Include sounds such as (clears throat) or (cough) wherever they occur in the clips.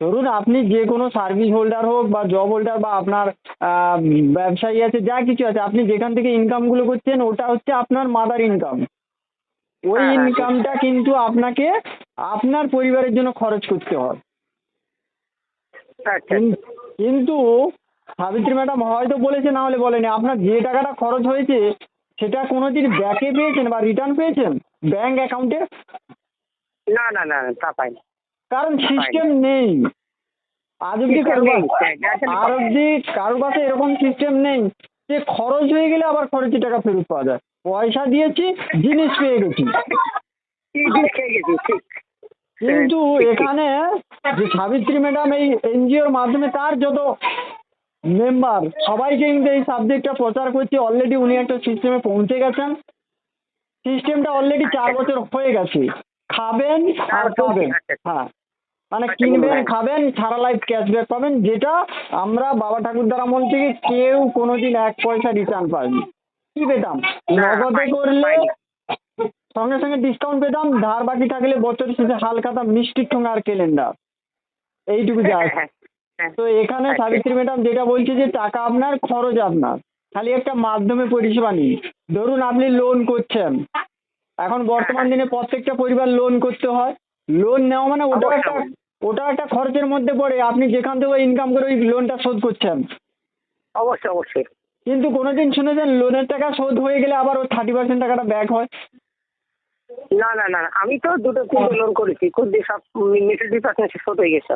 ধরুন আপনি যে কোনো সার্ভিস হোল্ডার হোক বা জব হোল্ডার বা আপনার আহ, ব্যবসায়ী আছে যা কিছু আছে আপনি যেখান থেকে ইনকামগুলো করছেন ওটা হচ্ছে আপনার মাদার ইনকাম ওই হ্যাঁ, হ্যাঁ, ইনকামটা কিন্তু আপনাকে আপনার পরিবারের জন্য খরচ করতে হয় আচ্ছা কিন- কিন্তু সাবিত্রী ম্যাডাম হয়তো বলেছে না হলে বলেনি আপনার যে টাকাটা খরচ হয়েছে সেটা কোনোদিন ব্যাকে পেয়েছেন বা রিটার্ন পেয়েছেন? ব্যাংক অ্যাকাউন্টে না না না না, তা পাইনি। কারণ সিস্টেম নেই। আজ অব্দি আর অব্দি কারোর কাছে এরকম সিস্টেম নেই যে খরচ হয়ে গেলে আবার খরচের টাকা ফেরত পাওয়া যায়? পয়সা দিয়েছি জিনিস পেয়ে গেছি। কিন্তু। এখানে যে সাবিত্রী ম্যাডাম এই এনজিওর মাধ্যমে তার যত মেম্বার সবাইকে কিন্তু এই সাবজেক্টটা প্রচার করছে। অলরেডি উনি একটা সিস্টেমে পৌঁছে গেছেন। সিস্টেমটা অলরেডি চার বছর হয়ে গেছে। খাবেন আর খাবেন। হ্যাঁ। মানে কিনবেন খাবেন সারা লাইফ ক্যাশব্যাক পাবেন যেটা আমরা বাবা ঠাকুরদার আমল থেকে কেউ কোনোদিন এক পয়সা রিটার্ন পাইনি কি পেতাম? নগদে করলে সঙ্গে সঙ্গে ডিসকাউন্ট পেতাম ধার বাকি থাকলে বছর শেষে হালখাতা মিষ্টির ঠোঙা আর ক্যালেন্ডার এইটুকু যা হ্যাঁ, হ্যাঁ, হ্যাঁ। তো এখানে আচ্ছা। সাবিত্রী ম্যাডাম যেটা বলছে যে টাকা আপনার খরচ আপনার। খালি একটা মাধ্যমে পরিষেবা নিন। ধরুন আপনি লোন করছেন। এখন বর্তমান দিনে প্রত্যেকটা পরিবার লোন করতে হয়। লোন নেওয়া মানে ওটা একটা ওটা একটা খরচের মধ্যে পড়ে। আপনি যেখান থেকে ইনকাম করে ওই লোনটা শোধ করছেন। অবশ্যই অবশ্যই। কিন্তু কোনোদিন শুনেছেন লোনের টাকা শোধ হয়ে গেলে আবার ওই থার্টি পার্সেন্ট টাকাটা ব্যাক হয়? না না না আমি তো দুটো তিনটে লোন করেছি। করতে সব মেচুরিটি পার্সেন্ট শোধ হয়ে গেছে।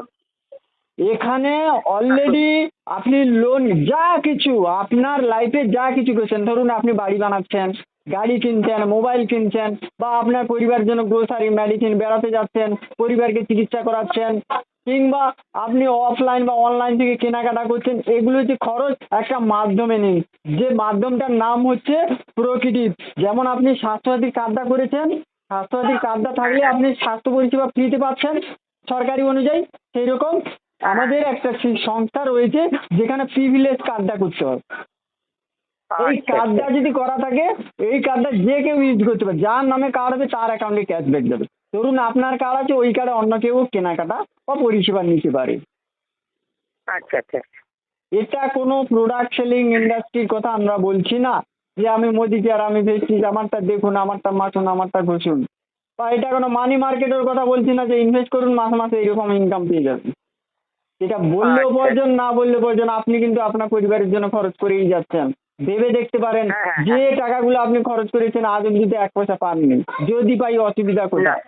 এখানে অলরেডি আপনি লোন যা কিছু আপনার লাইফে যা কিছু করেছেন ধরুন আপনি বাড়ি বানাচ্ছেন। গাড়ি কিনছেন, মোবাইল কিনছেন বা আপনার পরিবারের জন্য গ্রোসারি মেডিসিন বেড়াতে যাচ্ছেন, পরিবারকে চিকিৎসা করাচ্ছেন কিংবা আপনি অফলাইন বা অনলাইন থেকে কেনাকাটা করছেন, এগুলো যে খরচ একটা মাধ্যমে নিন যে মাধ্যমটার নাম হচ্ছে প্রকৃতি। যেমন আপনি স্বাস্থ্যসাথী কার্ডটা করেছেন স্বাস্থ্যসাথী কার্ডটা থাকলে আপনি স্বাস্থ্য পরিষেবা ফ্রিতে পাচ্ছেন সরকারি অনুযায়ী সেই রকম আমাদের একটা সংস্থা রয়েছে যেখানে প্রিভিলেজ কার্ডটা করতে হবে এই আচ্ছা, কার্ডটা যদি করা থাকে এই কার্ডটা যে কেউ ইউজ করতে পারে যার নামে কার্ড হবে তার অ্যাকাউন্টে ক্যাশব্যাক যাবে ধরুন আপনার কার্ড আছে ওই কার্ডে অন্য কেউ কেনাকাটা বা পরিষেবা নিতে পারে। আচ্ছা আচ্ছা। এটা কোনো প্রোডাক্ট সেলিং ইন্ডাস্ট্রির কথা আমরা বলছি না যে আমি মোদিকে আর আমি ভেস্টিজ আমারটা দেখুন আমারটা মাসুন আমারটা ঘষুন। বা এটা কোনো মানি মার্কেটের কথা বলছি না যে ইনভেস্ট করুন মাসে মাসে এরকম ইনকাম পেয়ে যাবেন। এটা বললেও আচ্ছা। প্রয়োজন না বললেও প্রয়োজন আপনি কিন্তু আপনার পরিবারের জন্য খরচ করেই যাচ্ছেন। ভেবে দেখতে পারেন হ্যাঁ, হ্যাঁ, যে টাকাগুলো আপনি খরচ করেছেন আজ অব্দি তো এক পয়সা পাননি। যদি পাই অসুবিধা কোথায়?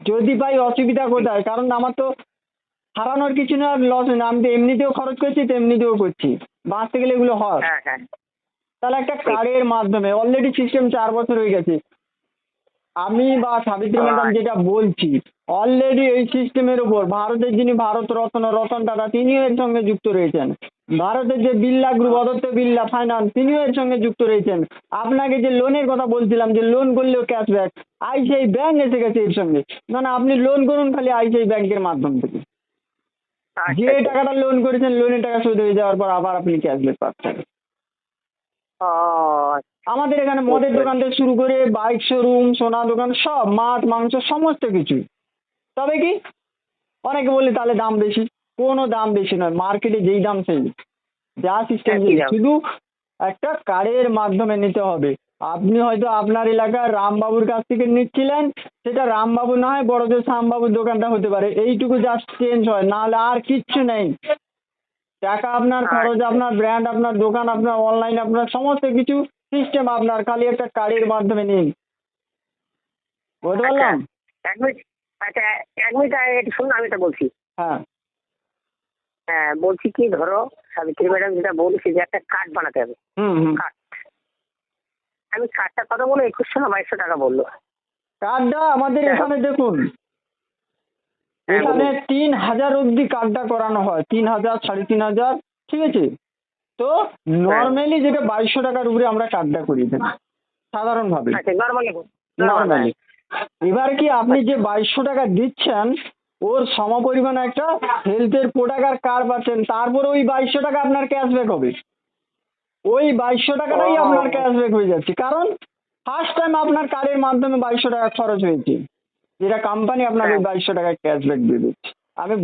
যদি পাই অসুবিধা কোথায়? কারণ আমার তো হারানোর কিছু না লস না। আমি তো এমনিতেও খরচ করছি তো এমনিতেও করছি। বাঁচতে গেলে এগুলো হয়। হ্যাঁ হ্যাঁ। তাহলে একটা কার্ডের মাধ্যমে অলরেডি সিস্টেম চার বছর হয়ে গেছে। আমি বা সাবিত্রী ম্যাডাম যেটা বলছি অলরেডি এই সিস্টেমের উপর ভারতের যিনি ভারত রত্ন রতন টাটা তিনিও এর সঙ্গে যুক্ত রয়েছেন। ভারতের যে বিল্লা গ্রুপ অদত্ত বিল্লা ফাইন্যান্স তিনিও এর সঙ্গে যুক্ত রয়েছেন। আপনাকে যে লোনের কথা বলছিলাম যে লোন করলেও ক্যাশব্যাক আইসিআই ব্যাংক এসে গেছে এর সঙ্গে। না না আপনি লোন করুন খালি আইসিআই ব্যাংকের মাধ্যম থেকে। যে আচ্ছা। টাকাটা লোন করেছেন লোনের টাকা শোধ হয়ে যাওয়ার পর আবার আপনি ক্যাশব্যাক পাচ্ছেন। আমাদের এখানে মদের দোকান থেকে শুরু করে বাইক শোরুম সোনা দোকান সব মাছ মাংস সমস্ত কিছু। তবে কি? অনেকে বলে তাহলে দাম বেশি। কোনো দাম বেশি নয় মার্কেটে যেই দাম সেই। যা সিস্টেম শুধু একটা কার্ডের মাধ্যমে নিতে হবে। আপনি হয়তো আপনার এলাকার রামবাবুর কাছ থেকে নিচ্ছিলেন সেটা রামবাবু না হয় বড় জোর শ্যামবাবুর দোকানটা হতে পারে। এইটুকু জাস্ট চেঞ্জ হয় নাহলে আর কিচ্ছু নেই। টাকা আপনার খরচ আচ্ছা। আপনার ব্র্যান্ড আপনার দোকান আপনার অনলাইন আপনার সমস্ত কিছু সিস্টেম আপনার খালি একটা কার্ডের মাধ্যমে নিন। বুঝতে পারলাম এক মিনিট আচ্ছা এক মিনিট আগে একটু শুনুন আমি এটা বলছি। হ্যাঁ। হ্যাঁ বলছি কি ধরো সাবিত্রী ম্যাডাম যেটা বলছি যে একটা কার্ড বানাতে হবে। হুম হুম। কার্ড আমি কার্ডটা কত বলো একুশশো না বাইশশো টাকা বলল। কার্ডটা আমাদের হ্যাঁ। এখানে দেখুন এখানে তিন হাজার অবধি কার্ডটা করানো হয়। তিন হাজার সাড়ে তিন হাজার ঠিক আছে? তো নর্মালি যেটা বাইশশো টাকার উপরে আমরা কার্ডটা করি দেন সাধারণভাবে। আচ্ছা নর্মালি এবার কি আপনি যে বাইশশো টাকা দিচ্ছেন ওর সমপরিমাণ একটা হেলথের প্রোডাক্ট আর কার্ড পাচ্ছেন তারপরে ওই বাইশশো টাকা আপনার ক্যাশব্যাক হবে। ওই বাইশশো টাকাটাই। আপনার ক্যাশব্যাক হয়ে যাচ্ছে। কারণ ফার্স্ট টাইম আপনার কার্ডের মাধ্যমে বাইশশো টাকা খরচ হয়েছে। যেটা কোম্পানি আপনাকে হ্যাঁ। বাইশশো টাকা ক্যাশব্যাক দিয়ে দিচ্ছে। আমি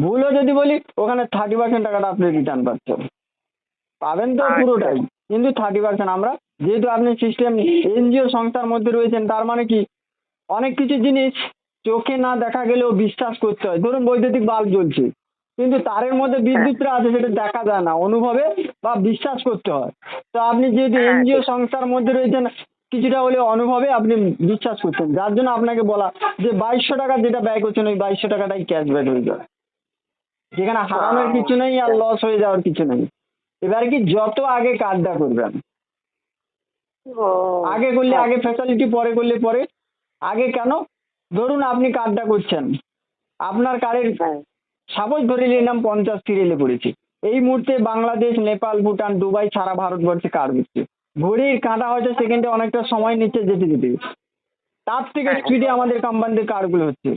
ভুলও যদি বলি ওখানে থার্টি পার্সেন্ট টাকাটা আপনি রিটার্ন পাচ্ছেন। পাবেন তো আচ্ছা। পুরোটাই কিন্তু থার্টি পার্সেন্ট আমরা যেহেতু আপনি সিস্টেম এনজিও সংস্থার মধ্যে রয়েছেন তার মানে কি? অনেক কিছু জিনিস চোখে না দেখা গেলেও বিশ্বাস করতে হয়। ধরুন বৈদ্যুতিক বাল্ব জ্বলছে কিন্তু তারের মধ্যে বিদ্যুৎটা আছে সেটা দেখা যায় না অনুভবে বা বিশ্বাস করতে হয়। তো আপনি যেহেতু হ্যাঁ, এনজিও সংস্থার মধ্যে রয়েছেন কিছুটা হলেও অনুভবে আপনি বিশ্বাস করছেন। যার জন্য আপনাকে বলা যে বাইশশো টাকা যেটা ব্যয় করছেন ওই বাইশশো টাকাটাই ক্যাশব্যাক হয়ে যাবে। যেখানে হারানোর কিছু নেই আর লস হয়ে যাওয়ার কিছু নেই। এবার কি যত আগে কার্ডটা করবেন। ও আগে করলে আগে ফ্যাসিলিটি পরে করলে পরে। আগে কেন? ধরুন আপনি কার্ডটা করছেন। আপনার কার্ডের হ্যাঁ। সাপোজ ধরে নিলাম পঞ্চাশ সিরিয়ালে পড়েছে। এই মুহূর্তে বাংলাদেশ নেপাল ভুটান দুবাই সারা ভারতবর্ষে কার্ড দিচ্ছে ঘড়ির কাঁটা হয়তো সেকেন্ডে অনেকটা সময় নিচ্ছে যেতে যেতে। তার থেকে স্পিডে আমাদের কোম্পানিতে কার্ডগুলো হচ্ছে।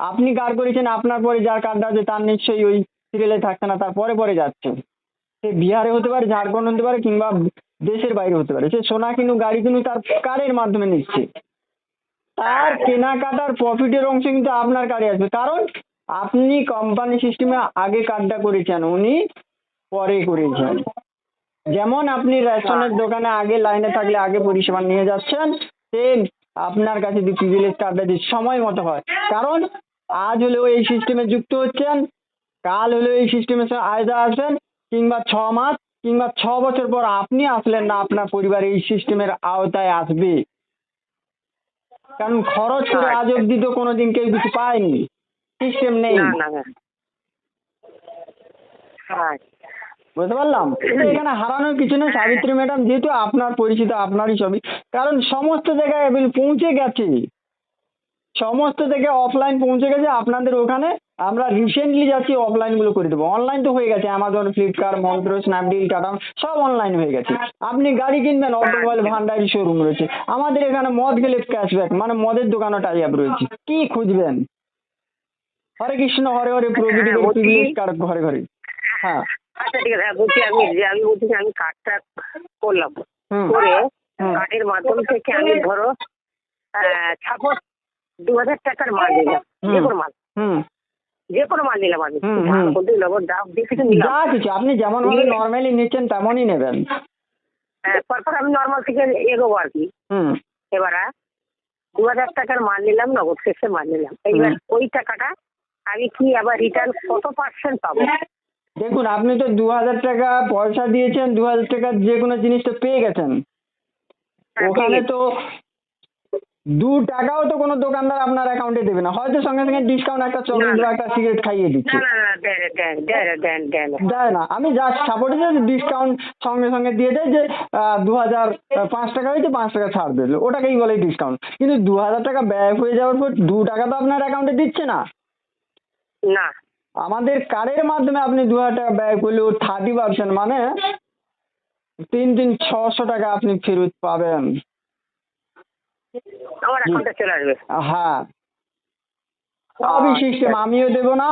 আপনি কার্ড করেছেন আপনার পরে যার কার্ডটা আছে তার নিশ্চয়ই ওই সিরিয়ালে থাকছে না তার পরে পরে যাচ্ছে। সে বিহারে হতে পারে ঝাড়খণ্ড হতে পারে কিংবা দেশের বাইরে হতে পারে। সে সোনা কিনু গাড়ি কিনু তার কার্ডের মাধ্যমে নিচ্ছে। তার কেনাকাটার প্রফিটের অংশ কিন্তু আপনার কার্ডে আসবে। কারণ আপনি কোম্পানি সিস্টেমে আগে কার্ডটা করেছেন উনি পরে করেছেন। যেমন আপনি রেশনের দোকানে আগে লাইনে থাকলে আগে পরিষেবা নিয়ে যাচ্ছেন সেম আপনার কাছে যদি প্রিভিলেজ কার্ডটা যদি সময় মতো হয়। কারণ আজ হলেও এই সিস্টেমে যুক্ত হচ্ছেন কাল হলেও এই সিস্টেমের সঙ্গে আয়দা আসবেন কিংবা ছ মাস কিংবা ছ বছর পর আপনি আসলেন না আপনার পরিবার এই সিস্টেমের আওতায় আসবে। কারণ খরচ করে আজ অব্দি তো কোনোদিন কেউ কিছু পায়নি। সিস্টেম নেই। হ্যাঁ বুঝতে পারলাম? কিন্তু (clears throat) এখানে হারানোর কিছু নেই সাবিত্রী ম্যাডাম যেহেতু আপনার পরিচিত আপনারই ছবি কারণ সমস্ত জায়গায় পৌঁছে গেছে। সমস্ত জায়গায় অফলাইন পৌঁছে গেছে আপনাদের ওখানে আমরা রিসেন্টলি যাচ্ছি অফলাইনগুলো করে দেবো। অনলাইন তো হয়ে গেছে Amazon Flipkart Myntra Snapdeal Tata সব অনলাইন হয়ে গেছে। আপনি গাড়ি কিনবেন অটোমোবাইল ভান্ডারি শোরুম রয়েছে। আমাদের এখানে মদ গেলে ক্যাশব্যাক মানে মদের দোকানও টাই আপ রয়েছে। কি খুঁজবেন? হরে কৃষ্ণ হরে হরে প্রভৃতি হ্যাঁ, ঘরে ঘরে। হ্যাঁ। আচ্ছা ঠিক আছে। হ্যাঁ, বলছি আমি যে আমি বলছি যে আমি কার্ডটা করলাম। করে। কার্ডের মাধ্যম থেকে আমি ধরো ছাপোজ দু হাজার টাকার মাল নিলাম। যে কোনো মাল। যে কোনো মাল নিলাম আমি। বলতে লবণ যা দিয়ে কিছু নিলাম। যা কিছু আপনি যেমন ভাবে নর্মালি নিচ্ছেন তেমনই নেবেন। হ্যাঁ, তারপর আমি নর্মাল থেকে এগোবো আর কি। এবারে দু হাজার টাকার মাল নিলাম নগদ শেষে মাল নিলাম। এইবার ওই টাকাটা আমি কি আবার রিটার্ন কত পার্সেন্ট পাবো? দেখুন আপনি তো দু হাজার টাকা পয়সা দিয়েছেন দু হাজার টাকার যে কোনো জিনিসটা পেয়ে গেছেন। হ্যাঁ, ওখানে তো দু টাকাও তো কোনো দোকানদার আপনার অ্যাকাউন্টে দেবে না। হয়তো সঙ্গে সঙ্গে ডিসকাউন্ট একটা চকলেট বা একটা সিগারেট খাইয়ে দিচ্ছে। দেয় না। আমি জাস্ট সাপোর্ট যে ডিসকাউন্ট সঙ্গে সঙ্গে দিয়ে দেয় যে দু হাজার পাঁচ টাকা হয়েছে পাঁচ টাকা ছাড় দিল ওটাকেই বলে ডিসকাউন্ট কিন্তু দু হাজার টাকা ব্যয় হয়ে যাওয়ার পর দু টাকা তো আপনার অ্যাকাউন্টে দিচ্ছে না। না আমাদের কার্ডের মাধ্যমে আপনি দু হাজার টাকা ব্যয় করলেও থার্টি পার্সেন্ট মানে তিন তিন ছশো টাকা আপনি ফেরত পাবেন। হ্যাঁ। সবই সিস্টেম আমিও দেবো না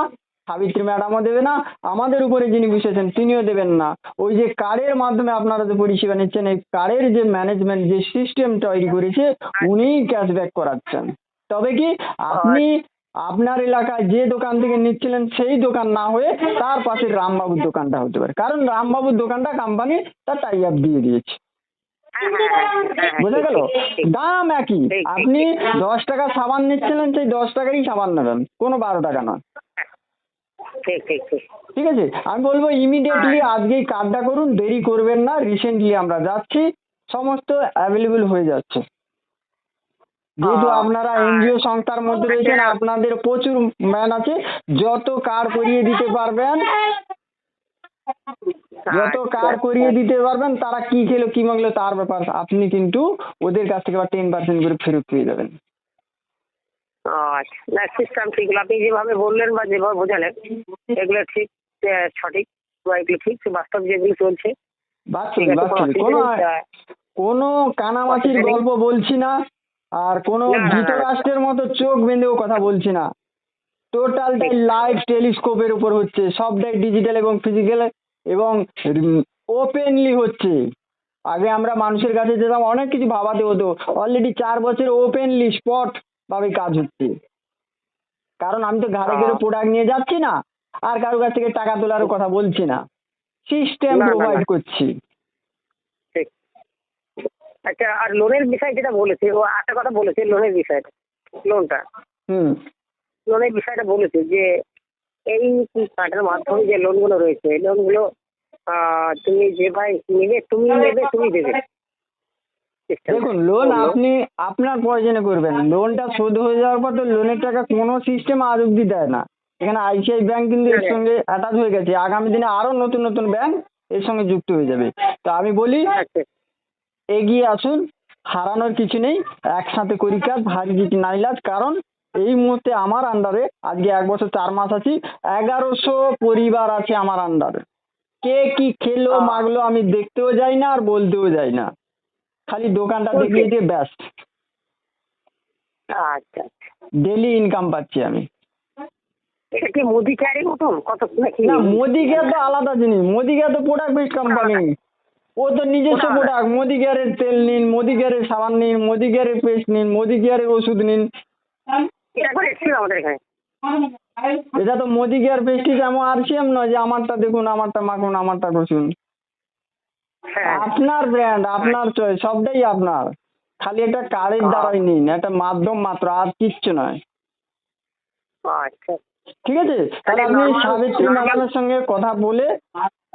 সাবিত্রী ম্যাডামও দেবে না আমাদের উপরে যিনি বসেছেন তিনিও দেবেন না। ওই যে কার্ডের মাধ্যমে আপনারা যে পরিষেবা নিচ্ছেন এই কার্ডের যে ম্যানেজমেন্ট যে সিস্টেম তৈরি করেছে উনিই ক্যাশব্যাক করাচ্ছেন। তবে কি আপনি আপনার এলাকায় যে দোকান থেকে নিচ্ছিলেন সেই দোকান না হয়ে তার পাশে রামবাবুর দোকানটা হতে পারে। কারণ রামবাবুর দোকানটা কোম্পানি তার টাই আপ দিয়ে দিয়েছে। বোঝা গেল। দাম একই। আপনি দশ টাকা সাবান নিচ্ছিলেন, সেই দশ টাকারই সাবান নেবেন। কোনো বারো টাকা নয়। ঠিক আছে? আমি বলব ইমিডিয়েটলি আজকেই কার্ডটা করুন, দেরি করবেন না। রিসেন্টলি আমরা যাচ্ছি। সমস্ত অ্যাভেলেবল হয়ে যাচ্ছে। যেহেতু আপনারা এনজিও সংস্থার মধ্যে রয়েছেন আপনাদের প্রচুর ম্যান আছে। যত কার্ড করিয়ে দিতে পারবেন যত কার্ড করিয়ে দিতে পারবেন তারা কি খেলো কি মাগলো তার ব্যাপার আপনি কিন্তু ওদের কাছ থেকে টেন পার্সেন্ট করে ফেরত পেয়ে যাবেন। আচ্ছা না সিস্টেম ঠিক আপনি যেভাবে বললেন বা যেভাবে বোঝালেন এগুলো ঠিক সঠিক বা এগুলো ঠিক বাস্তব যেগুলো চলছে। আছে, কোনো। কানামাছির গল্প বলছি না। আর কোনো। ধৃতরাষ্ট্রের মতো চোখ বেঁধেও কথা বলছি না। টোটালটাই লাইভ টেলিস্কোপের উপর হচ্ছে। সবটাই ডিজিটাল এবং ফিজিক্যাল এবং ওপেনলি হচ্ছে। আগে আমরা মানুষের কাছে যেতাম অনেক কিছু ভাবাতে হতো। অলরেডি চার বছর ওপেনলি স্পট ভাবে কাজ হচ্ছে। কারণ আমি তো ঘাড়ে হ্যাঁ। প্রোডাক্ট নিয়ে যাচ্ছি না। আর কারও কাছ থেকে টাকা তোলার কথা বলছি না। সিস্টেম। প্রোভাইড করছি। আচ্ছা আর লোনের বিষয় যেটা বলেছে ও একটা কথা বলেছে লোনের বিষয়টা লোনটা হুম। লোনের বিষয়টা বলেছে যে এই কার্ডের মাধ্যমে যে লোনগুলো রয়েছে এই লোনগুলো তুমি যে ভাই নিবে তুমি নেবে তুমি দেবে। দেখুন লোন আপনি আপনার প্রয়োজনে করবেন। লোনটা শোধ হয়ে যাওয়ার পর তো লোনের টাকা কোনো সিস্টেম আজ অব্দি দেয় না। এখানে আইসিআই ব্যাংক কিন্তু এর সঙ্গে অ্যাটাচ হয়ে গেছে। আগামী দিনে আরও নতুন নতুন ব্যাংক এর সঙ্গে যুক্ত হয়ে যাবে। তো আমি বলি আচ্ছা। এগিয়ে আসুন হারানোর কিছু নেই একসাথে করি কাজ ভারী জিটি নাইলাজ কারণ এই মুহূর্তে আমার আন্ডারে আজকে এক বছর চার মাস আছি এগারোশো পরিবার আছে আমার আন্ডারে কে কি খেলো মাগলো আমি দেখতেও যাই না আর বলতেও যাই না। খালি দোকানটা. দেখিয়ে দিয়ে ব্যাস। আচ্ছা ডেলি ইনকাম পাচ্ছি আমি। এটা কি মোদি কেয়ারের মতন কত নাকি না মোদি কেয়ার তো আলাদা জিনিস মোদি কেয়ার তো প্রোডাক্ট বেস্ট কোম্পানি ও তো নিজস্ব প্রোডাক্ট মোদি কেয়ারের তেল নিন মোদি কেয়ারের সাবান নিন মোদি কেয়ারের পেস্ট নিন মোদি কেয়ারের ওষুধ নিন। এটা তো মোদি কেয়ার পেস্টিজ এমন আরসিএম নয় যে আমারটা দেখুন আমারটা মাখুন আমারটা ঘষুন হ্যাঁ। আপনার ব্র্যান্ড আপনার চয়েস সবটাই আপনার। খালি একটা কার্ডের দ্বারাই নিন একটা মাধ্যম মাত্র আর কিচ্ছু নয়। আচ্ছা। ঠিক আছে? তাহলে আপনি সাবিত্রী ম্যাডামের সঙ্গে কথা বলে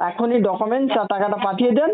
এখনই ডকুমেন্টস আর টাকাটা পাঠিয়ে দেন।